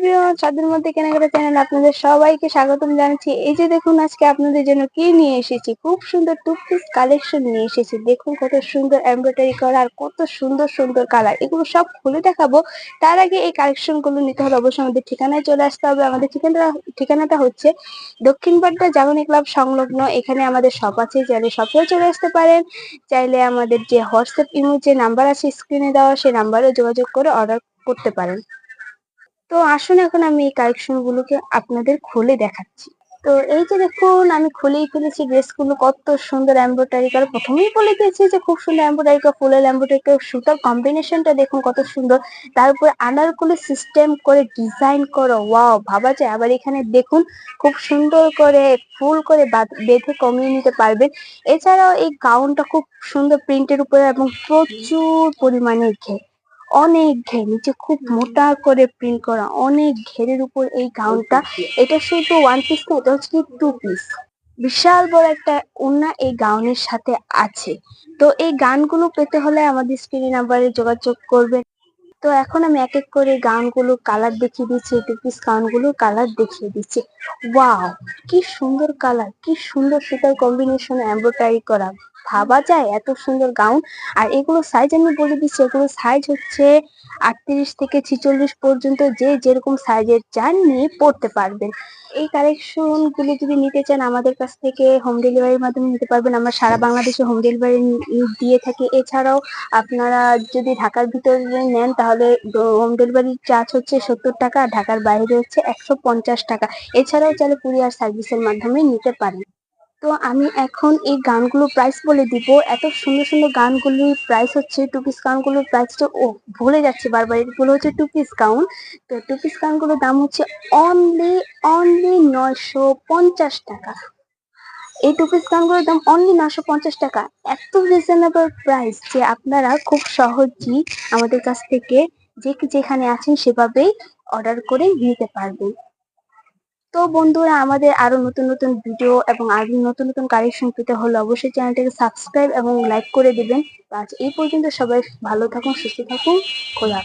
Everyone মধ্যে কেনাকাটা channel আপনাদের সবাইকে স্বাগতম জানাচ্ছি। এই যে দেখুন, আজকে আপনাদের জন্য কি নিয়ে এসেছি? খুব সুন্দর টু পিস কালেকশন নিয়ে এসেছি। দেখুন কত সুন্দর এমব্রয়ডারি করা আর কত সুন্দর সুন্দর কালার এগুলো সব খুলে দেখাবো। তার আগে এই কালেকশনগুলো নিতে হলে অবশ্যই আমাদের ঠিকানায় চলে আসতে হবে। আমাদের ঠিকানা ঠিকানাটা হচ্ছে দক্ষিণ পাড্ডা জাগরণী ক্লাব সংলগ্ন। এখানে আমাদের শপ আছে, চাইলে শপেও চলে আসতে পারেন। চাইলে আমাদের যে হোয়াটসঅ্যাপ ইমো যে নাম্বার আছে স্ক্রিনে দেওয়া, সেই নাম্বারে যোগাযোগ করে অর্ডার করতে পারেন। তো আসুন এখন আমি এই কালেকশন গুলোকে আপনাদের খুলে দেখাচ্ছি। তো এই যে দেখুন, আমি খুলেই ফেলেছি ড্রেসগুলো কত সুন্দর এমব্রয়ডারি করা। প্রথমেই বলে দিয়েছি যে খুব সুন্দর এমব্রয়ডারি করা, ফুলের এমব্রয়ডারি করা সুতার কম্বিনেশনটা দেখুন কত সুন্দর। তারপর আনারকলি সিস্টেম করে ডিজাইন করো। ওয়াও ভাবা যায়। আবার এখানে দেখুন, খুব সুন্দর করে ফুল করে বাঁধ- বেঁধে কমিয়ে নিতে পারবেন। এছাড়াও এই গাউনটা খুব সুন্দর প্রিন্টের উপরে এবং প্রচুর পরিমাণে ঘের। অনেক ঘের নিচে খুব মোটা করে প্রিন্ট করা অনেক ঘেরের উপর এই গাউনটা এটা শুধু ওয়ান পিস না এটা হচ্ছে টু পিস বিশাল বড় একটা ওড়না এই গাউনের সাথে আছে। তো এই গানগুলো পেতে হলে আমাদের স্ক্রিন নাম্বারে যোগাযোগ করবেন। তো এখন আমি এক এক করে গাউনগুলো কালার দেখিয়ে দিচ্ছি টু পিস গাউনগুলো কালার দেখিয়ে দিচ্ছি। ওয়াও কি সুন্দর কালার কি সুন্দর সুতার কম্বিনেশন এমব্রয়ডারি করা। ভাবা যায়, এত সুন্দর গাউন আর এগুলো সাইজ আমি বলে দিচ্ছি, এগুলো সাইজ হচ্ছে আটত্রিশ থেকে ছিচল্লিশ পর্যন্ত যে যেরকম সাইজের চান নিয়ে পড়তে পারবেন। এই কালেকশনগুলো যদি নিতে চান, আমাদের কাছ থেকে হোম ডেলিভারির মাধ্যমে নিতে পারবেন। আমরা সারা বাংলাদেশে হোম ডেলিভারি দিয়ে থাকি। এছাড়াও আপনারা যদি ঢাকার ভিতরে নেন, তাহলে হোম ডেলিভারি চার্জ হচ্ছে সত্তর টাকা আর ঢাকার বাইরে হচ্ছে একশো পঞ্চাশ টাকা। এছাড়াও চাইলে কুরিয়ার সার্ভিসের মাধ্যমে নিতে পারেন। তো আমি এখন এই গানগুলো প্রাইস বলে দিব। এত সুন্দর সুন্দর গানগুলির প্রাইস হচ্ছে টু পিস গাউনগুলোর প্রাইসটা ও ভুলে যাচ্ছি বারবার। এগুলো হচ্ছে টু পিস গাউন তো টু পিস গাউনগুলোর দাম হচ্ছে অনলি অনলি নয়শো পঞ্চাশ টাকা। এই টু পিস গাউনগুলোর দাম অনলি নয়শো পঞ্চাশ টাকা। এত রিজনেবল প্রাইস যে আপনারা খুব সহজেই আমাদের কাছ থেকে যে যেখানে আছেন সেভাবেই অর্ডার করে নিতে পারবেন। তো বন্ধুরা, আমাদের আরও নতুন নতুন ভিডিও এবং আরও নতুন নতুন কালেকশন পেতে হলে অবশ্যই চ্যানেলটাকে সাবস্ক্রাইব এবং লাইক করে দিবেন। আজ এই পর্যন্ত সবাই ভালো থাকুন, সুস্থ থাকুন। খোলা